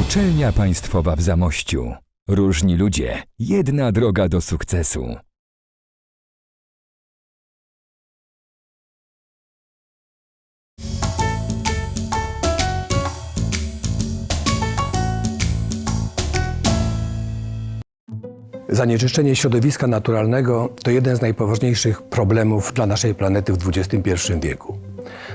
Uczelnia Państwowa w Zamościu. Różni ludzie, jedna droga do sukcesu. Zanieczyszczenie środowiska naturalnego to jeden z najpoważniejszych problemów dla naszej planety w XXI wieku.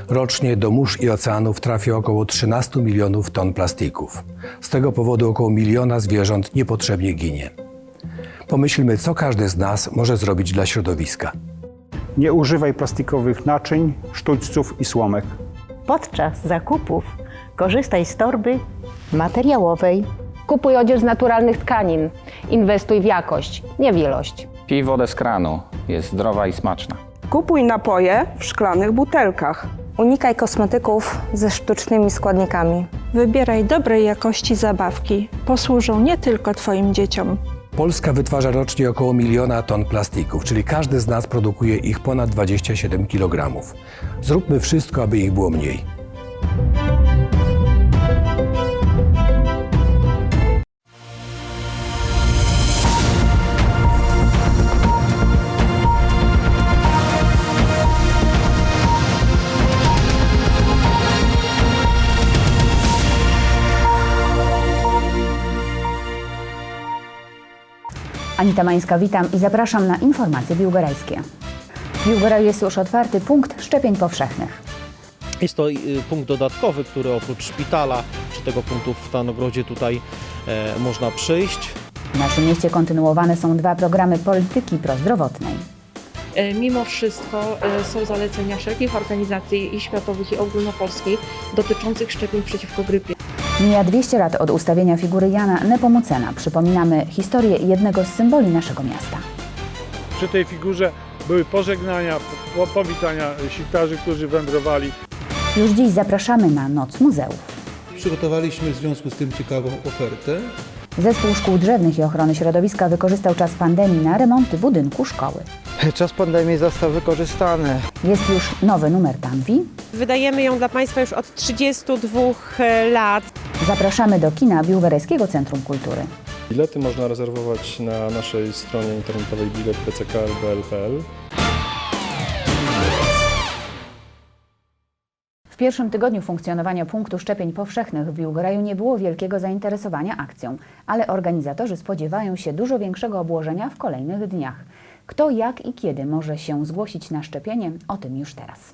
Rocznie do mórz i oceanów trafia około 13 milionów ton plastików. Z tego powodu około miliona zwierząt niepotrzebnie ginie. Pomyślmy, co każdy z nas może zrobić dla środowiska. Nie używaj plastikowych naczyń, sztućców i słomek. Podczas zakupów korzystaj z torby materiałowej. Kupuj odzież z naturalnych tkanin. Inwestuj w jakość, nie w ilość. Pij wodę z kranu, jest zdrowa i smaczna. Kupuj napoje w szklanych butelkach. Unikaj kosmetyków ze sztucznymi składnikami. Wybieraj dobrej jakości zabawki. Posłużą nie tylko Twoim dzieciom. Polska wytwarza rocznie około miliona ton plastików, czyli każdy z nas produkuje ich ponad 27 kg. Zróbmy wszystko, aby ich było mniej. Anita Mańska, witam i zapraszam na informacje biłgorajskie. W Biłgoraju jest już otwarty punkt szczepień powszechnych. Jest to y, punkt dodatkowy, który oprócz szpitala czy tego punktu w Stanogrodzie tutaj e, można przyjść. W naszym mieście kontynuowane są dwa programy polityki prozdrowotnej. E, Mimo wszystko e, są zalecenia wszelkich organizacji i światowych, i ogólnopolskich dotyczących szczepień przeciwko grypie. Mija 200 lat od ustawienia figury Jana Nepomucena. Przypominamy historię jednego z symboli naszego miasta. Przy tej figurze były pożegnania, po- powitania sitarzy, którzy wędrowali. Już dziś zapraszamy na Noc Muzeów. Przygotowaliśmy w związku z tym ciekawą ofertę. Zespół Szkół Drzewnych i Ochrony Środowiska wykorzystał czas pandemii na remonty budynku szkoły. Czas pandemii został wykorzystany. Jest już nowy numer Tanwi. Wydajemy ją dla Państwa już od 32 lat. Zapraszamy do kina Biłgorajskiego Centrum Kultury. Bilety można rezerwować na naszej stronie internetowej bilet.pckrbl.pl. W pierwszym tygodniu funkcjonowania punktu szczepień powszechnych w Biłgoraju nie było wielkiego zainteresowania akcją, ale organizatorzy spodziewają się dużo większego obłożenia w kolejnych dniach. Kto, jak i kiedy może się zgłosić na szczepienie, o tym już teraz.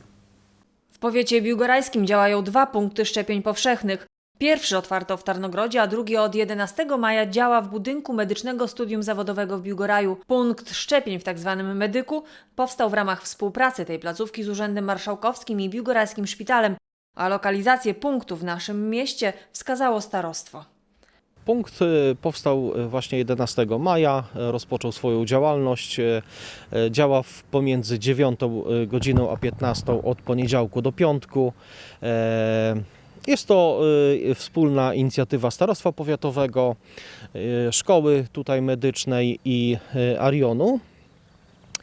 W powiecie biłgorajskim działają dwa punkty szczepień powszechnych. Pierwszy otwarto w Tarnogrodzie, a drugi od 11 maja działa w budynku Medycznego Studium Zawodowego w Biłgoraju. Punkt szczepień w tzw. Medyku powstał w ramach współpracy tej placówki z Urzędem Marszałkowskim i Biłgorajskim Szpitalem, a lokalizację punktu w naszym mieście wskazało starostwo. Punkt e, powstał e, właśnie 11 maja, e, rozpoczął swoją działalność. Działa pomiędzy 9 e, godziną a 15 od poniedziałku do piątku. Jest to wspólna inicjatywa Starostwa Powiatowego, szkoły tutaj medycznej i Arionu.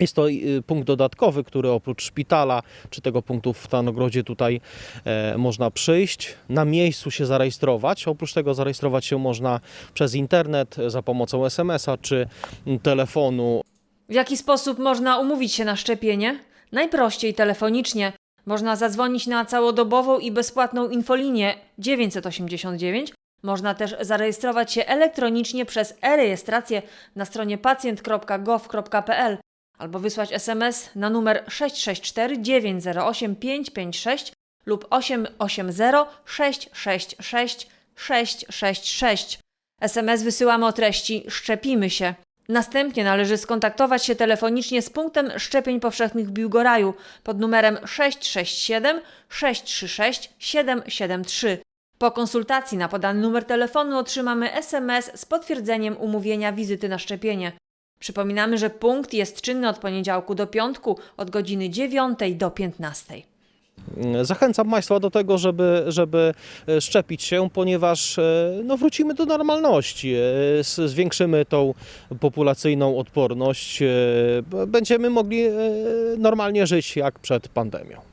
Jest to y, punkt dodatkowy, który oprócz szpitala czy tego punktu w Stanogrodzie tutaj e, można przyjść, na miejscu się zarejestrować. Oprócz tego zarejestrować się można przez internet e, za pomocą SMS-a czy m, telefonu. W jaki sposób można umówić się na szczepienie? Najprościej telefonicznie. Można zadzwonić na całodobową i bezpłatną infolinię 989. Można też zarejestrować się elektronicznie przez e-rejestrację na stronie pacjent.gov.pl albo wysłać SMS na numer 664 908 556 lub 880 666 666. SMS wysyłamy o treści Szczepimy się. Następnie należy skontaktować się telefonicznie z punktem szczepień powszechnych w Biłgoraju pod numerem 667 636 773. Po konsultacji na podany numer telefonu otrzymamy SMS z potwierdzeniem umówienia wizyty na szczepienie. Przypominamy, że punkt jest czynny od poniedziałku do piątku, od godziny 9 do 15. Zachęcam Państwa do tego, żeby, żeby e, szczepić się, ponieważ e, no, wrócimy do normalności, e, zwiększymy tą populacyjną odporność, będziemy mogli normalnie żyć jak przed pandemią.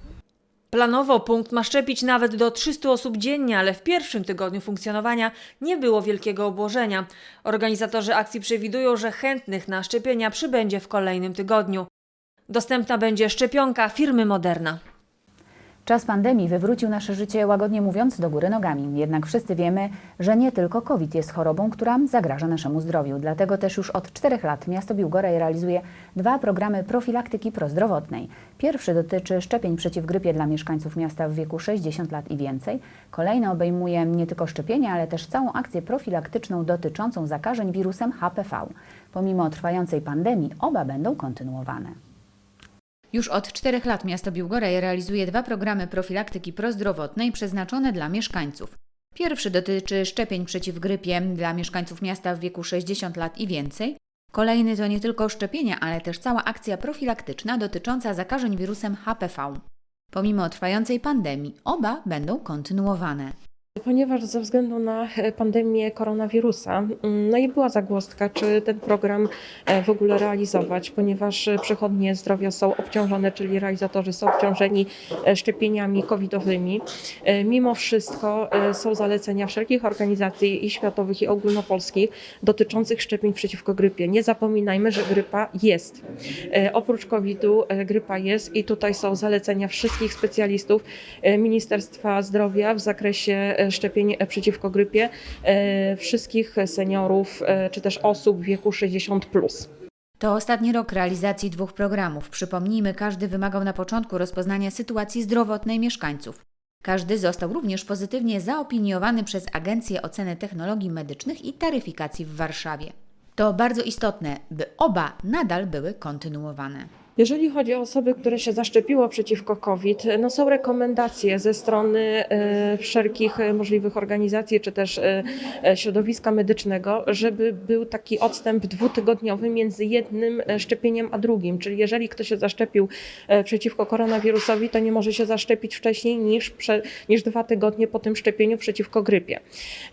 Planowo punkt ma szczepić nawet do 300 osób dziennie, ale w pierwszym tygodniu funkcjonowania nie było wielkiego obłożenia. Organizatorzy akcji przewidują, że chętnych na szczepienia przybędzie w kolejnym tygodniu. Dostępna będzie szczepionka firmy Moderna. Czas pandemii wywrócił nasze życie, łagodnie mówiąc, do góry nogami. Jednak wszyscy wiemy, że nie tylko COVID jest chorobą, która zagraża naszemu zdrowiu. Dlatego też już od czterech lat miasto Biłgoraj realizuje dwa programy profilaktyki prozdrowotnej. Pierwszy dotyczy szczepień przeciw grypie dla mieszkańców miasta w wieku 60 lat i więcej. Kolejny obejmuje nie tylko szczepienia, ale też całą akcję profilaktyczną dotyczącą zakażeń wirusem HPV. Pomimo trwającej pandemii, oba będą kontynuowane. Już od czterech lat miasto Biłgoraj realizuje dwa programy profilaktyki prozdrowotnej przeznaczone dla mieszkańców. Pierwszy dotyczy szczepień przeciw grypie dla mieszkańców miasta w wieku 60 lat i więcej. Kolejny to nie tylko szczepienia, ale też cała akcja profilaktyczna dotycząca zakażeń wirusem HPV. Pomimo trwającej pandemii, oba będą kontynuowane. Ponieważ ze względu na e, pandemię koronawirusa, mm, no i była zagłoska, czy ten program e, w ogóle realizować, ponieważ e, przychodnie zdrowia są obciążone, czyli realizatorzy są obciążeni szczepieniami covidowymi. Mimo wszystko są zalecenia wszelkich organizacji i światowych, i ogólnopolskich dotyczących szczepień przeciwko grypie. Nie zapominajmy, że grypa jest. Oprócz COVID-u grypa jest i tutaj są zalecenia wszystkich specjalistów Ministerstwa Zdrowia w zakresie e, szczepień e, przeciwko grypie e, wszystkich seniorów e, czy też osób w wieku 60+. Plus. To ostatni rok realizacji dwóch programów. Przypomnijmy, każdy wymagał na początku rozpoznania sytuacji zdrowotnej mieszkańców. Każdy został również pozytywnie zaopiniowany przez Agencję Oceny Technologii Medycznych i Taryfikacji w Warszawie. To bardzo istotne, by oba nadal były kontynuowane. Jeżeli chodzi o osoby, które się zaszczepiło przeciwko COVID, no są rekomendacje ze strony e, wszelkich e, możliwych organizacji czy też e, środowiska medycznego, żeby był taki odstęp dwutygodniowy między jednym szczepieniem a drugim. Czyli jeżeli ktoś się zaszczepił przeciwko koronawirusowi, to nie może się zaszczepić wcześniej niż, prze, niż dwa tygodnie po tym szczepieniu przeciwko grypie.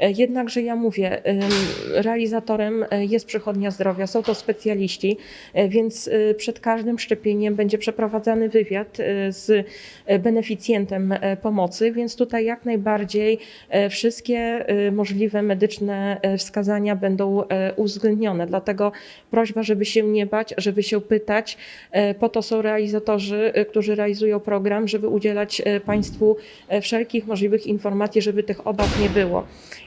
Jednakże ja mówię, em, realizatorem jest przychodnia zdrowia, są to specjaliści, więc przed każdym szczepieniem będzie przeprowadzany wywiad e, z e, beneficjentem e, pomocy, więc tutaj jak najbardziej wszystkie możliwe medyczne wskazania będą uwzględnione. Dlatego prośba, żeby się nie bać, żeby się pytać. Po to są realizatorzy, którzy realizują program, żeby udzielać Państwu wszelkich możliwych informacji, żeby tych obaw nie było.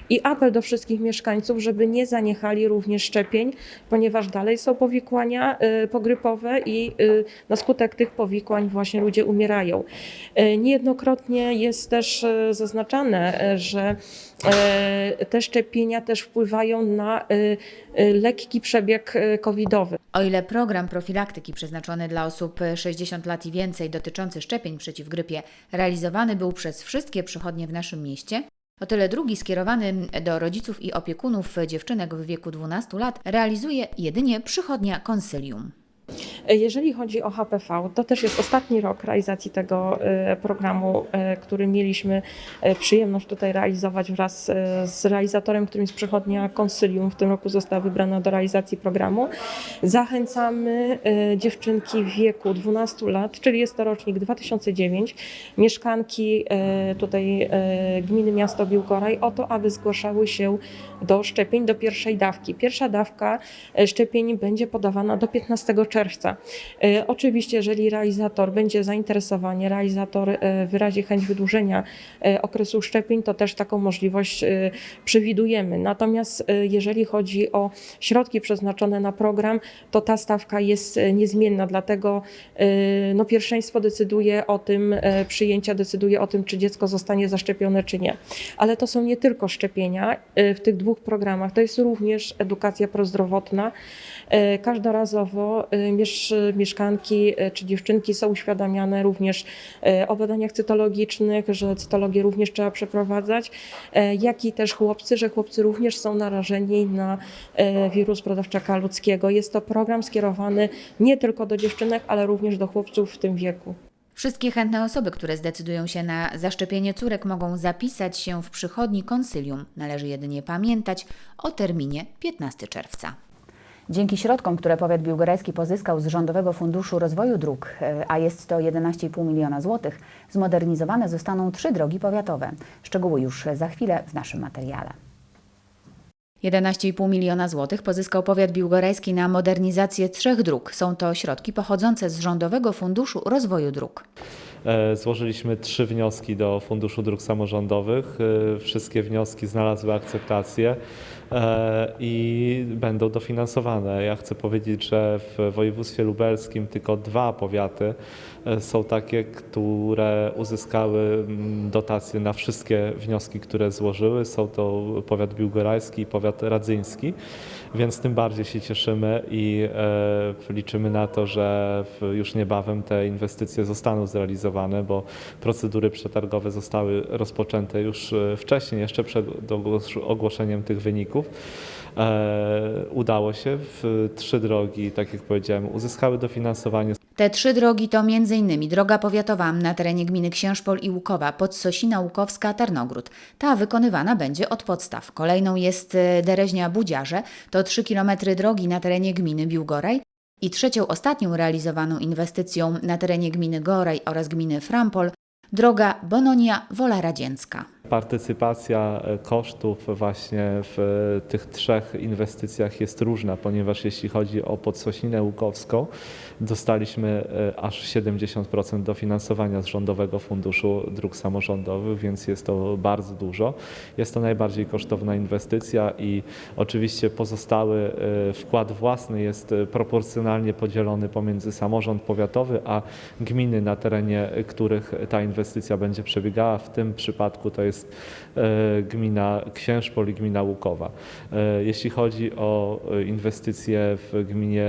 I apel do wszystkich mieszkańców, żeby nie zaniechali również szczepień, ponieważ dalej są powikłania y, pogrypowe i y, na skutek tych powikłań właśnie ludzie umierają. Y, Niejednokrotnie jest też zaznaczane, że te szczepienia też wpływają na lekki przebieg covidowy. O ile program profilaktyki przeznaczony dla osób 60 lat i więcej dotyczący szczepień przeciw grypie realizowany był przez wszystkie przychodnie w naszym mieście, o tyle drugi skierowany do rodziców i opiekunów dziewczynek w wieku 12 lat realizuje jedynie przychodnia konsylium. Jeżeli chodzi o HPV, to też jest ostatni rok realizacji tego e, programu, e, który mieliśmy e, przyjemność tutaj realizować wraz z realizatorem, którym jest przychodnia Consylium. W tym roku została wybrana do realizacji programu. Zachęcamy dziewczynki w wieku 12 lat, czyli jest to rocznik 2009, mieszkanki tutaj gminy miasto Biłgoraj o to, aby zgłaszały się do szczepień do pierwszej dawki. Pierwsza dawka szczepień będzie podawana do 15 czerwca. E, Oczywiście, jeżeli realizator będzie zainteresowany, realizator e, wyrazi chęć wydłużenia e, okresu szczepień, to też taką możliwość przewidujemy. Natomiast jeżeli chodzi o środki przeznaczone na program, to ta stawka jest niezmienna, dlatego no, pierwszeństwo decyduje o tym, przyjęcia decyduje o tym, czy dziecko zostanie zaszczepione, czy nie. Ale to są nie tylko szczepienia w tych dwóch programach, to jest również edukacja prozdrowotna. Każdorazowo miesz- też mieszkanki y, czy dziewczynki są uświadamiane również y, o badaniach cytologicznych, że cytologię również trzeba przeprowadzać, y, jak i też chłopcy, że chłopcy również są narażeni na wirus brodawczaka ludzkiego. Jest to program skierowany nie tylko do dziewczynek, ale również do chłopców w tym wieku. Wszystkie chętne osoby, które zdecydują się na zaszczepienie córek, mogą zapisać się w przychodni konsylium. Należy jedynie pamiętać o terminie 15 czerwca. Dzięki środkom, które powiat biłgorajski pozyskał z Rządowego Funduszu Rozwoju Dróg, e, a jest to 11,5 miliona złotych, zmodernizowane zostaną trzy drogi powiatowe. Szczegóły już za chwilę w naszym materiale. 11,5 miliona złotych pozyskał powiat biłgorajski na modernizację trzech dróg. Są to środki pochodzące z Rządowego Funduszu Rozwoju Dróg. E, Złożyliśmy trzy wnioski do Funduszu Dróg Samorządowych. E, Wszystkie wnioski znalazły akceptację e, i będą dofinansowane. Ja chcę powiedzieć, że w województwie lubelskim tylko dwa powiaty są takie, które uzyskały mm, dotacje na wszystkie wnioski, które złożyły. Są to powiat biłgorajski i powiat radzyński, więc tym bardziej się cieszymy i e, liczymy na to, że już niebawem te inwestycje zostaną zrealizowane, bo procedury przetargowe zostały rozpoczęte już e, wcześniej, jeszcze przed ogłos- ogłoszeniem tych wyników. E, udało się. W trzy drogi, tak jak powiedziałem, uzyskały dofinansowanie. Te trzy drogi to m.in. droga powiatowa na terenie gminy Księżpol i Łukowa, Podsosina Łukowska, Tarnogród. Ta wykonywana będzie od podstaw. Kolejną jest e, Dereźnia Budziarze, to 3 km drogi na terenie gminy Biłgoraj. I trzecią, ostatnią realizowaną inwestycją na terenie gminy Goraj oraz gminy Frampol, droga Bononia-Wola Radziecka. Partycypacja e, kosztów właśnie w e, tych trzech inwestycjach jest różna, ponieważ jeśli chodzi o Podsosinę Łukowską, dostaliśmy e, aż 70% dofinansowania z Rządowego Funduszu Dróg Samorządowych, więc jest to bardzo dużo. Jest to najbardziej kosztowna inwestycja i oczywiście pozostały wkład własny jest proporcjonalnie podzielony pomiędzy samorząd powiatowy, a gminy, na terenie których ta inwestycja będzie przebiegała. W tym przypadku to jest e, gmina Księżpol i gmina Łukowa. E, Jeśli chodzi o e, inwestycje w gminie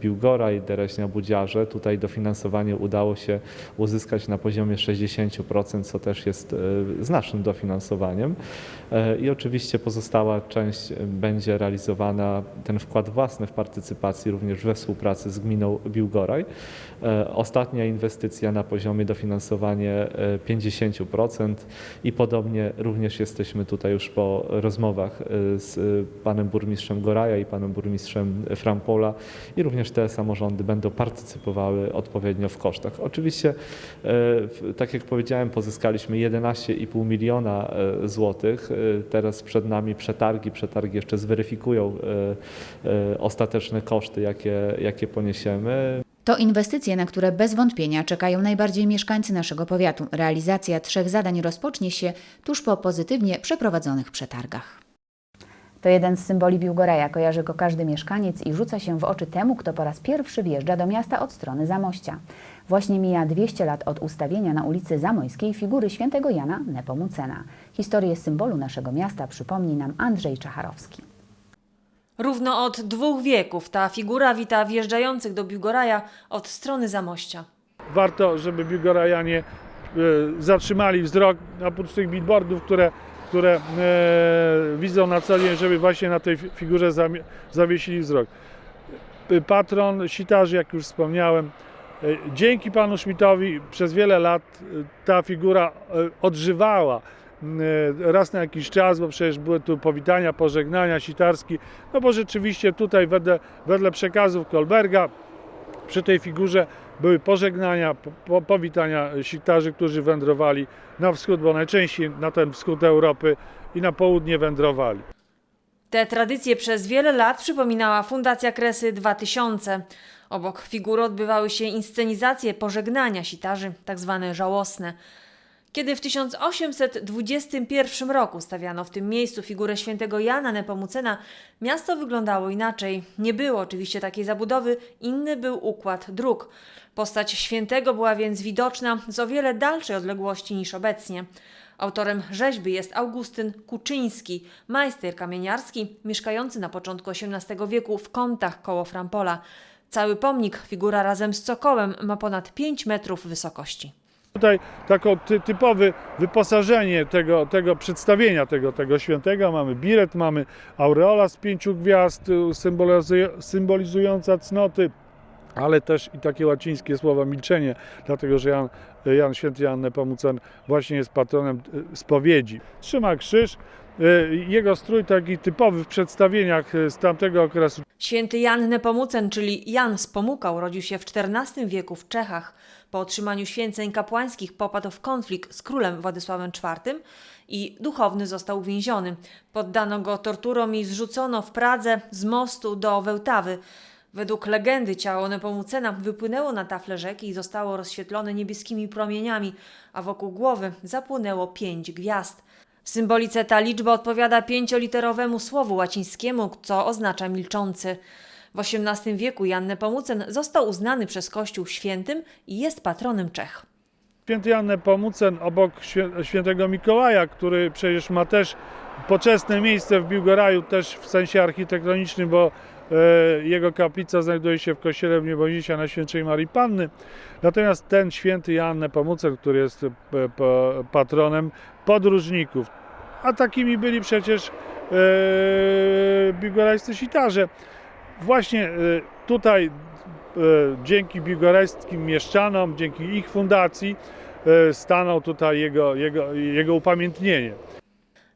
Biłgora i Dereśnia Budziarze, tutaj dofinansowanie udało się uzyskać na poziomie 60%, co też jest znacznym dofinansowaniem. I oczywiście pozostała część będzie realizowana, ten wkład własny w partycypacji również we współpracy z gminą Biłgoraj. Ostatnia inwestycja na poziomie dofinansowania e, 50% i podobnie również jesteśmy tutaj już po rozmowach e, z e, panem burmistrzem Goraja i panem burmistrzem Frampola i również te samorządy będą partycypowały odpowiednio w kosztach. Oczywiście, w- tak jak powiedziałem, pozyskaliśmy 11,5 miliona złotych. Teraz przed nami przetargi. Przetargi jeszcze zweryfikują ostateczne koszty, jakie, jakie poniesiemy. To inwestycje, na które bez wątpienia czekają najbardziej mieszkańcy naszego powiatu. Realizacja trzech zadań rozpocznie się tuż po pozytywnie przeprowadzonych przetargach. To jeden z symboli Biłgoraja, kojarzy go każdy mieszkaniec i rzuca się w oczy temu, kto po raz pierwszy wjeżdża do miasta od strony Zamościa. Właśnie mija 200 lat od ustawienia na ulicy Zamojskiej figury świętego Jana Nepomucena. Historię symbolu naszego miasta przypomni nam Andrzej Czacharowski. Równo od dwóch wieków ta figura wita wjeżdżających do Biłgoraja od strony Zamościa. Warto, żeby biłgorajanie e, zatrzymali wzrok oprócz tych billboardów, które, które e, widzą na co dzień, żeby właśnie na tej fi- figurze zawiesili wzrok. E, Patron sitarzy, jak już wspomniałem, dzięki panu Schmidtowi przez wiele lat ta figura odżywała raz na jakiś czas, bo przecież były tu powitania, pożegnania, sitarski, no bo rzeczywiście tutaj wedle, wedle przekazów Kolberga przy tej figurze były pożegnania, po, po, powitania sitarzy, którzy wędrowali na wschód, bo najczęściej na ten wschód Europy i na południe wędrowali. Te tradycje przez wiele lat przypominała Fundacja Kresy 2000. Obok figury odbywały się inscenizacje pożegnania sitarzy, tak zwane żałosne. Kiedy w 1821 roku stawiano w tym miejscu figurę świętego Jana Nepomucena, miasto wyglądało inaczej. Nie było oczywiście takiej zabudowy, inny był układ dróg. Postać świętego była więc widoczna z o wiele dalszej odległości niż obecnie. Autorem rzeźby jest Augustyn Kuczyński, majster kamieniarski, mieszkający na początku XVIII wieku w Kątach koło Frampola. Cały pomnik, figura razem z cokołem, ma ponad 5 metrów wysokości. Tutaj taką ty, typowe wyposażenie tego, tego przedstawienia tego, tego świętego. Mamy biret, mamy aureola z pięciu gwiazd y, symbolizuj- symbolizująca cnoty, ale też i takie łacińskie słowa milczenie, dlatego że Jan, Jan Święty Jan Nepomucen właśnie jest patronem y, spowiedzi. Trzyma krzyż, jego strój taki typowy w przedstawieniach y, z tamtego okresu. Święty Jan Nepomucen, czyli Jan z urodził się w XIV wieku w Czechach. Po otrzymaniu święceń kapłańskich popadł w konflikt z królem Władysławem IV i duchowny został uwięziony. Poddano go torturom i zrzucono w Pradze z mostu do Wełtawy. Według legendy ciało Nepomucena wypłynęło na tafle rzeki i zostało rozświetlone niebieskimi promieniami, a wokół głowy zapłonęło pięć gwiazd. W symbolice ta liczba odpowiada pięcioliterowemu słowu łacińskiemu, co oznacza milczący. W XVIII wieku Jan Nepomucen został uznany przez Kościół świętym i jest patronem Czech. Święty Jan Nepomucen obok świę- świętego Mikołaja, który przecież ma też poczesne miejsce w Biłgoraju, też w sensie architektonicznym, bo jego kaplica znajduje się w kościele w Niebodzisia na Świętej Marii Panny. Natomiast ten święty Jan Nepomucen, który jest e, pa- patronem podróżników, a takimi byli przecież e, biłgorajscy sitarze. Właśnie e, tutaj e, dzięki biłgorajskim mieszczanom, dzięki ich fundacji e, stanął tutaj jego, jego, jego upamiętnienie.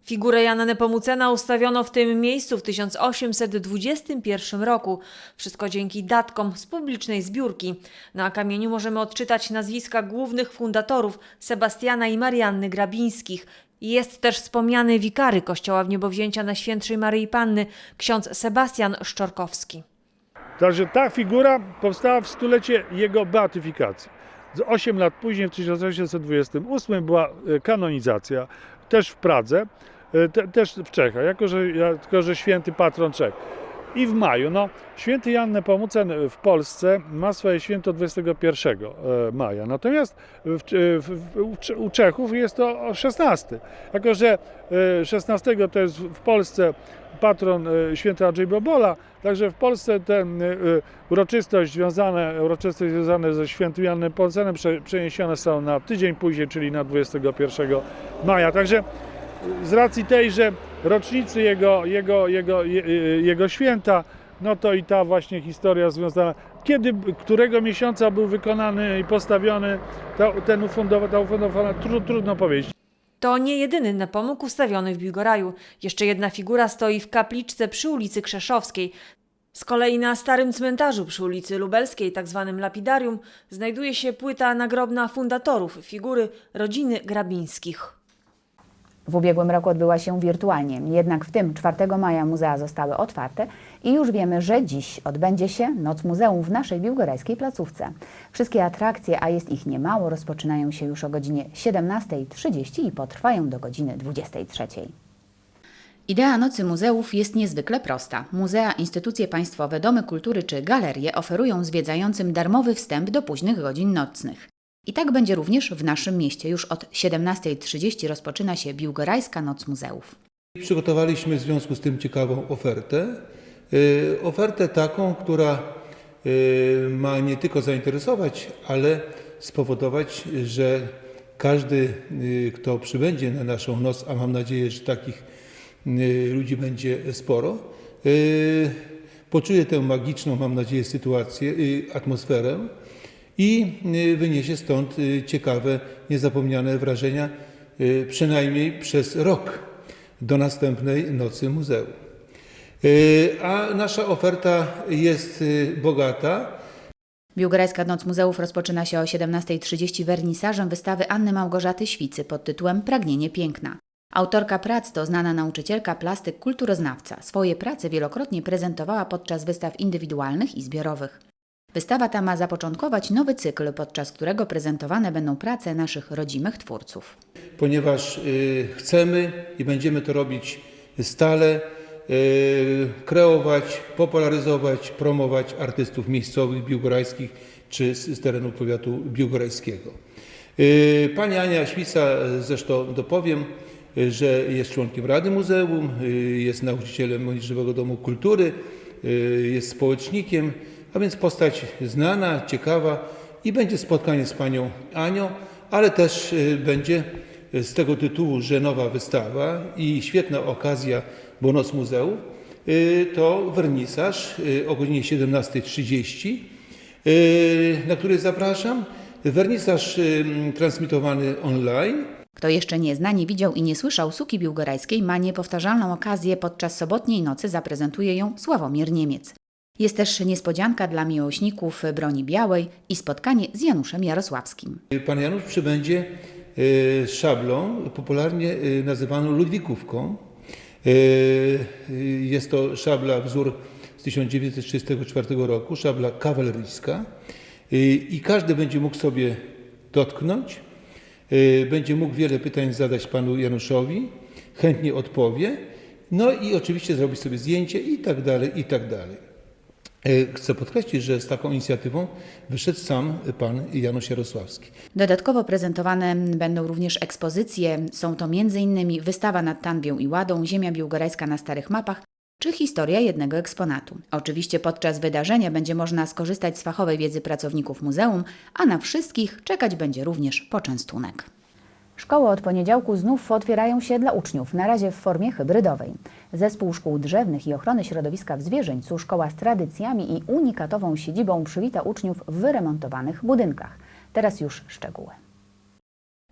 Figurę Jana Nepomucena ustawiono w tym miejscu w 1821 roku. Wszystko dzięki datkom z publicznej zbiórki. Na kamieniu możemy odczytać nazwiska głównych fundatorów Sebastiana i Marianny Grabińskich. Jest też wspomniany wikary kościoła w Niebowzięcia na Świętszej Maryi Panny, ksiądz Sebastian Szczorkowski. Także ta figura powstała w stulecie jego beatyfikacji. Z 8 lat później, w 1828, była kanonizacja, też w Pradze, te, też w Czechach, jako że, jako że święty patron Czech. I w maju, no, święty Jan Nepomucen w Polsce ma swoje święto 21 e, maja, natomiast w, w, w, u Czechów jest to o 16. Jako, że e, 16 to jest w Polsce patron e, święty Andrzej Bobola, także w Polsce tę uroczystość związane, uroczystość związane ze świętym Janem Nepomucenem prze, przeniesione są na tydzień później, czyli na 21 maja. Także z racji tej, że rocznicy jego, jego, jego, je- jego święta, no to i ta właśnie historia związana, kiedy, którego miesiąca był wykonany i postawiony ta, ten ufundowa, ta ufundowana, tru, trudno powiedzieć. To nie jedyny Nepomuk ustawiony w Biłgoraju. Jeszcze jedna figura stoi w kapliczce przy ulicy Krzeszowskiej. Z kolei na starym cmentarzu przy ulicy Lubelskiej, tak zwanym lapidarium, znajduje się płyta nagrobna fundatorów figury rodziny Grabińskich. W ubiegłym roku odbyła się wirtualnie, jednak w tym 4 maja muzea zostały otwarte i już wiemy, że dziś odbędzie się Noc Muzeum w naszej biłgorajskiej placówce. Wszystkie atrakcje, a jest ich niemało, rozpoczynają się już o godzinie 17.30 i potrwają do godziny 23.00. Idea Nocy Muzeów jest niezwykle prosta. Muzea, instytucje państwowe, domy kultury czy galerie oferują zwiedzającym darmowy wstęp do późnych godzin nocnych. I tak będzie również w naszym mieście. Już od 17.30 rozpoczyna się Biłgorajska Noc Muzeów. Przygotowaliśmy w związku z tym ciekawą ofertę. Y, Ofertę taką, która y, ma nie tylko zainteresować, ale spowodować, że każdy, y, kto przybędzie na naszą noc, a mam nadzieję, że takich ludzi będzie sporo, poczuje tę magiczną, mam nadzieję, sytuację, atmosferę i y, wyniesie stąd y, ciekawe, niezapomniane wrażenia, y, przynajmniej przez rok do następnej nocy muzeum. A nasza oferta jest bogata. Biłgorajska Noc Muzeów rozpoczyna się o 17.30 wernisażem wystawy Anny Małgorzaty Świcy pod tytułem Pragnienie Piękna. Autorka prac to znana nauczycielka plastyk, kulturoznawca. Swoje prace wielokrotnie prezentowała podczas wystaw indywidualnych i zbiorowych. Wystawa ta ma zapoczątkować nowy cykl, podczas którego prezentowane będą prace naszych rodzimych twórców. ponieważ y, chcemy i będziemy to robić stale, y, kreować, popularyzować, promować artystów miejscowych, biłgorajskich czy z, terenu powiatu biłgorajskiego. Y, Pani Ania Świca, zresztą dopowiem, że jest członkiem Rady Muzeum, jest nauczycielem Młodzieżowego Domu Kultury, jest społecznikiem, a więc postać znana, ciekawa i będzie spotkanie z panią Anią, ale też y, będzie z tego tytułu, że nowa wystawa i świetna okazja, bo Noc Muzeów, y, to wernisaż y, o godzinie 17.30, y, na który zapraszam. Wernisaż transmitowany online. Kto jeszcze nie zna, nie widział i nie słyszał Suki Biłgorajskiej, ma niepowtarzalną okazję. Podczas sobotniej nocy zaprezentuje ją Sławomir Niemiec. Jest też niespodzianka dla miłośników broni białej i spotkanie z Januszem Jarosławskim. Pan Janusz przybędzie y, z szablą, popularnie y, nazywaną Ludwikówką. Y, Jest to szabla wzór z 1934 roku, szabla kawaleryjska i każdy będzie mógł sobie dotknąć, będzie mógł wiele pytań zadać panu Januszowi, chętnie odpowie, no i oczywiście zrobić sobie zdjęcie i tak dalej, i tak dalej. Y, Chcę podkreślić, że z taką inicjatywą wyszedł sam pan Janusz Jarosławski. Dodatkowo prezentowane będą również ekspozycje. Są to m.in. wystawa nad Tanbią i Ładą, Ziemia Biłgorajska na starych mapach, czy historia jednego eksponatu. Oczywiście podczas wydarzenia będzie można skorzystać z fachowej wiedzy pracowników muzeum, a na wszystkich czekać będzie również poczęstunek. Szkoły od poniedziałku znów otwierają się dla uczniów, na razie w formie hybrydowej. Zespół Szkół Drzewnych i Ochrony Środowiska w Zwierzęcu, szkoła z tradycjami i unikatową siedzibą przywita uczniów w wyremontowanych budynkach. Teraz już szczegóły.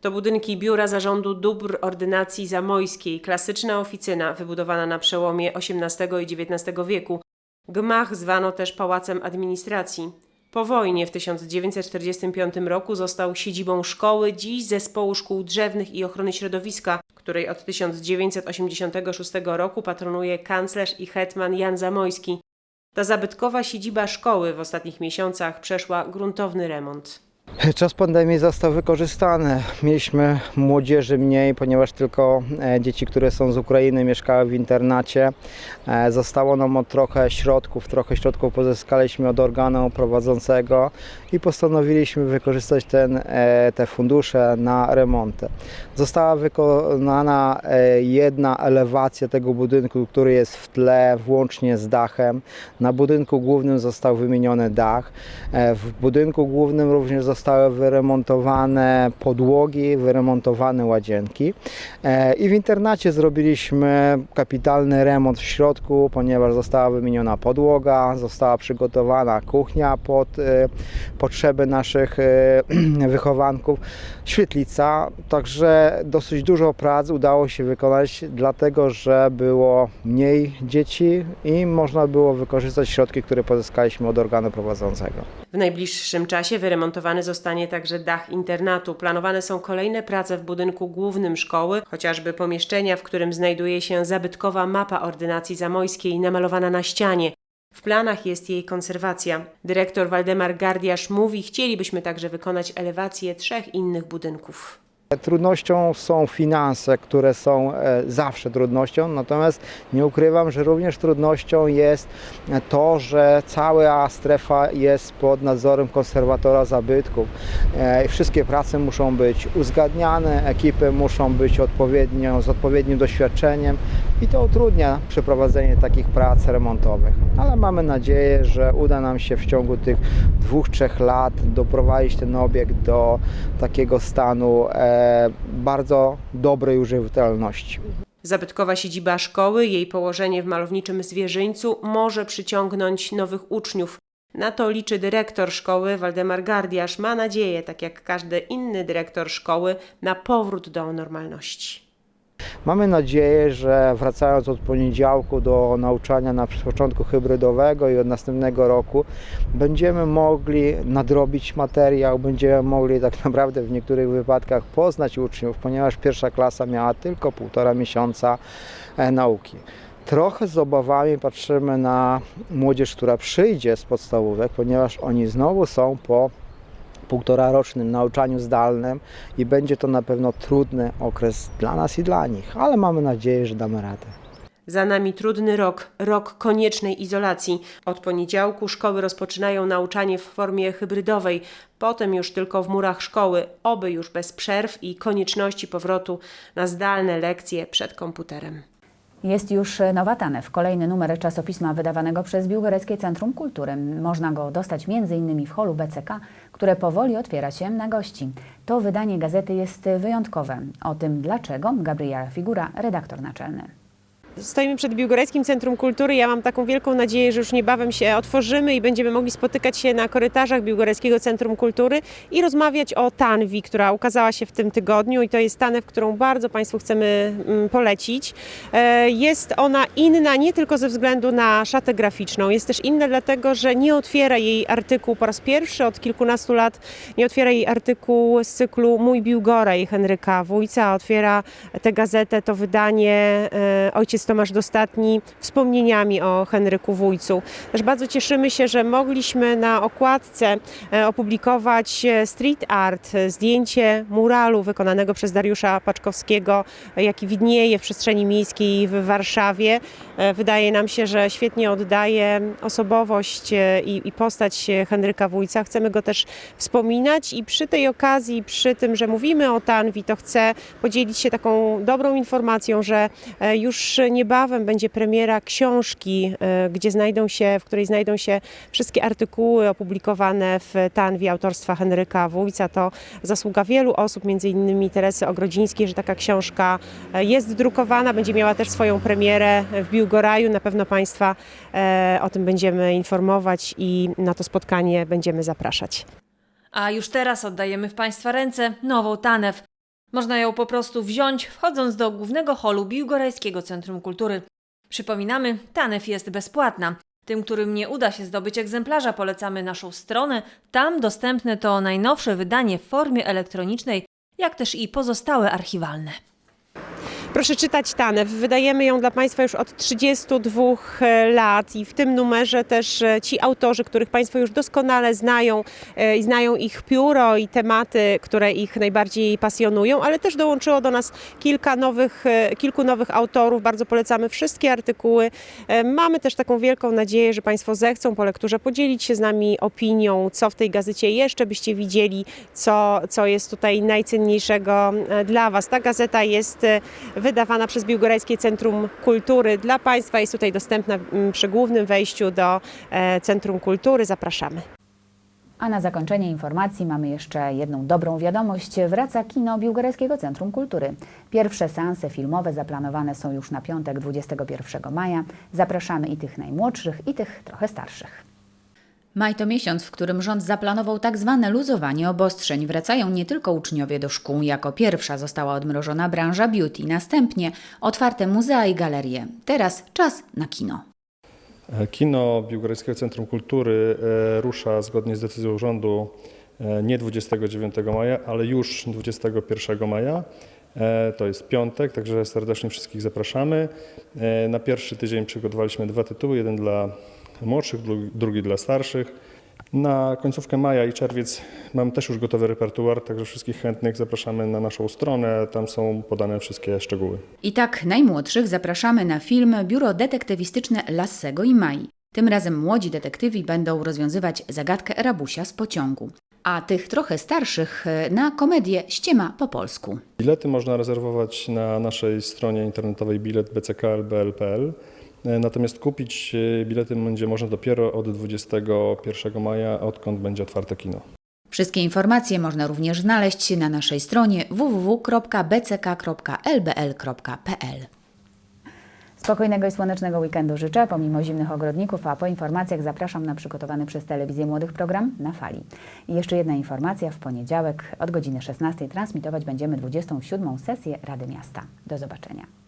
To budynki Biura Zarządu Dóbr Ordynacji Zamojskiej, klasyczna oficyna wybudowana na przełomie XVIII i XIX wieku. Gmach zwano też Pałacem Administracji. Po wojnie w 1945 roku został siedzibą szkoły, dziś Zespołu Szkół Drzewnych i Ochrony Środowiska, której od 1986 roku patronuje kanclerz i hetman Jan Zamojski. Ta zabytkowa siedziba szkoły w ostatnich miesiącach przeszła gruntowny remont. Czas pandemii został wykorzystany. Mieliśmy młodzieży mniej, ponieważ tylko e, dzieci, które są z Ukrainy, mieszkały w internacie. E, Zostało nam trochę środków, trochę środków pozyskaliśmy od organu prowadzącego i postanowiliśmy wykorzystać ten, e, te fundusze na remonty. Została wykonana jedna elewacja tego budynku, który jest w tle, włącznie z dachem. Na budynku głównym został wymieniony dach. W budynku głównym również zostały wyremontowane podłogi, wyremontowane łazienki. E, I w internacie zrobiliśmy kapitalny remont w środku, ponieważ została wymieniona podłoga, została przygotowana kuchnia pod e, potrzeby naszych e, wychowanków, świetlica, także dosyć dużo prac udało się wykonać, dlatego że było mniej dzieci i można było wykorzystać środki, które pozyskaliśmy od organu prowadzącego. W najbliższym czasie wyremontowany zostanie także dach internatu. Planowane są kolejne prace w budynku głównym szkoły, chociażby pomieszczenia, w którym znajduje się zabytkowa mapa ordynacji zamojskiej namalowana na ścianie. W planach jest jej konserwacja. Dyrektor Waldemar Gardiasz mówi, chcielibyśmy także wykonać elewację trzech innych budynków. Trudnością są finanse, które są e, zawsze trudnością, natomiast nie ukrywam, że również trudnością jest to, że cała strefa jest pod nadzorem konserwatora zabytków. E, Wszystkie prace muszą być uzgadniane, ekipy muszą być odpowiednio, z odpowiednim doświadczeniem i to utrudnia przeprowadzenie takich prac remontowych. Ale mamy nadzieję, że uda nam się w ciągu tych dwóch, trzech lat doprowadzić ten obiekt do takiego stanu e, bardzo dobrej używalności. Zabytkowa siedziba szkoły, jej położenie w malowniczym zwierzyńcu może przyciągnąć nowych uczniów. Na to liczy dyrektor szkoły Waldemar Gardiasz. Ma nadzieję, tak jak każdy inny dyrektor szkoły, na powrót do normalności. Mamy nadzieję, że wracając od poniedziałku do nauczania na początku hybrydowego i od następnego roku będziemy mogli nadrobić materiał, będziemy mogli tak naprawdę w niektórych wypadkach poznać uczniów, ponieważ pierwsza klasa miała tylko półtora miesiąca e, nauki. Trochę z obawami patrzymy na młodzież, która przyjdzie z podstawówek, ponieważ oni znowu są po półtora rocznym nauczaniu zdalnym i będzie to na pewno trudny okres dla nas i dla nich, ale mamy nadzieję, że damy radę. Za nami trudny rok, rok koniecznej izolacji. Od poniedziałku szkoły rozpoczynają nauczanie w formie hybrydowej, potem już tylko w murach szkoły, oby już bez przerw i konieczności powrotu na zdalne lekcje przed komputerem. Jest już nowa Tanew, kolejny numer czasopisma wydawanego przez Biłgorajskie Centrum Kultury. Można go dostać m.in. w holu BCK, które powoli otwiera się na gości. To wydanie gazety jest wyjątkowe. O tym dlaczego Gabriela Figura, redaktor naczelny. Stoimy przed Biłgorajskim Centrum Kultury. Ja mam taką wielką nadzieję, że już niebawem się otworzymy i będziemy mogli spotykać się na korytarzach Biłgorajskiego Centrum Kultury i rozmawiać o Tanwi, która ukazała się w tym tygodniu i to jest Tanew, którą bardzo Państwu chcemy mm, polecić. E, Jest ona inna nie tylko ze względu na szatę graficzną, jest też inna dlatego, że nie otwiera jej artykuł po raz pierwszy od kilkunastu lat, nie otwiera jej artykuł z cyklu Mój Biłgoraj Henryka Wójca, otwiera tę gazetę, to wydanie e, ojciec Tomasz Dostatni wspomnieniami o Henryku Wójcu. Też bardzo cieszymy się, że mogliśmy na okładce e, opublikować e, street art, e, zdjęcie muralu wykonanego przez Dariusza Paczkowskiego, jaki widnieje w przestrzeni miejskiej w Warszawie. Wydaje nam się, że świetnie oddaje osobowość i, i postać Henryka Wójca. Chcemy go też wspominać i przy tej okazji, przy tym, że mówimy o Tanwi, to chcę podzielić się taką dobrą informacją, że już niebawem będzie premiera książki, e, gdzie znajdą się, w której znajdą się wszystkie artykuły opublikowane w Tanwi autorstwa Henryka Wójca. To zasługa wielu osób, między innymi Teresy Ogrodzińskiej, że taka książka e, jest drukowana, będzie miała też swoją premierę w Biłgoraju. Na pewno Państwa e, o tym będziemy informować i na to spotkanie będziemy zapraszać. A już teraz oddajemy w Państwa ręce nową Tanew. Można ją po prostu wziąć, wchodząc do głównego holu Biłgorajskiego Centrum Kultury. Przypominamy, Tanew jest bezpłatna. Tym, którym nie uda się zdobyć egzemplarza, polecamy naszą stronę. Tam dostępne to najnowsze wydanie w formie elektronicznej, jak też i pozostałe archiwalne. Proszę czytać Tanew. Wydajemy ją dla Państwa już od 32 lat i w tym numerze też e, ci autorzy, których Państwo już doskonale znają e, i znają ich pióro i tematy, które ich najbardziej pasjonują, ale też dołączyło do nas kilka nowych, e, kilku nowych autorów. Bardzo polecamy wszystkie artykuły. E, Mamy też taką wielką nadzieję, że Państwo zechcą po lekturze podzielić się z nami opinią, co w tej gazecie jeszcze byście widzieli, co, co jest tutaj najcenniejszego e, dla Was. Ta gazeta jest e, wydawana przez Biłgorajskie Centrum Kultury dla Państwa. Jest tutaj dostępna mm, przy głównym wejściu do e, Centrum Kultury. Zapraszamy. A na zakończenie informacji mamy jeszcze jedną dobrą wiadomość. Wraca kino Biłgorajskiego Centrum Kultury. Pierwsze seanse filmowe zaplanowane są już na piątek 21 maja. Zapraszamy i tych najmłodszych, i tych trochę starszych. Maj to miesiąc, w którym rząd zaplanował tak zwane luzowanie obostrzeń. Wracają nie tylko uczniowie do szkół. Jako pierwsza została odmrożona branża beauty. Następnie otwarte muzea i galerie. Teraz czas na kino. Kino Biłgorajskiego Centrum Kultury e, rusza zgodnie z decyzją rządu e, nie 29 maja, ale już 21 maja. E, To jest piątek, także serdecznie wszystkich zapraszamy. E, Na pierwszy tydzień przygotowaliśmy dwa tytuły, jeden dla młodszych, dru- drugi dla starszych. Na końcówkę maja i czerwiec mamy też już gotowy repertuar, także wszystkich chętnych zapraszamy na naszą stronę, tam są podane wszystkie szczegóły. I tak najmłodszych zapraszamy na film Biuro Detektywistyczne Lassego i Mai. Tym razem młodzi detektywi będą rozwiązywać zagadkę rabusia z pociągu. A tych trochę starszych e, na komedię Ściema po polsku. Bilety można rezerwować na naszej stronie internetowej bilet.bcklbl.pl. E, Natomiast kupić e, bilety będzie można dopiero od 21 maja, odkąd będzie otwarte kino. Wszystkie informacje można również znaleźć na naszej stronie www.bck.lbl.pl. Spokojnego i słonecznego weekendu życzę, pomimo zimnych ogrodników, a po informacjach zapraszam na przygotowany przez Telewizję Młodych program Na Fali. I jeszcze jedna informacja, w poniedziałek od godziny 16 transmitować będziemy 27. sesję Rady Miasta. Do zobaczenia.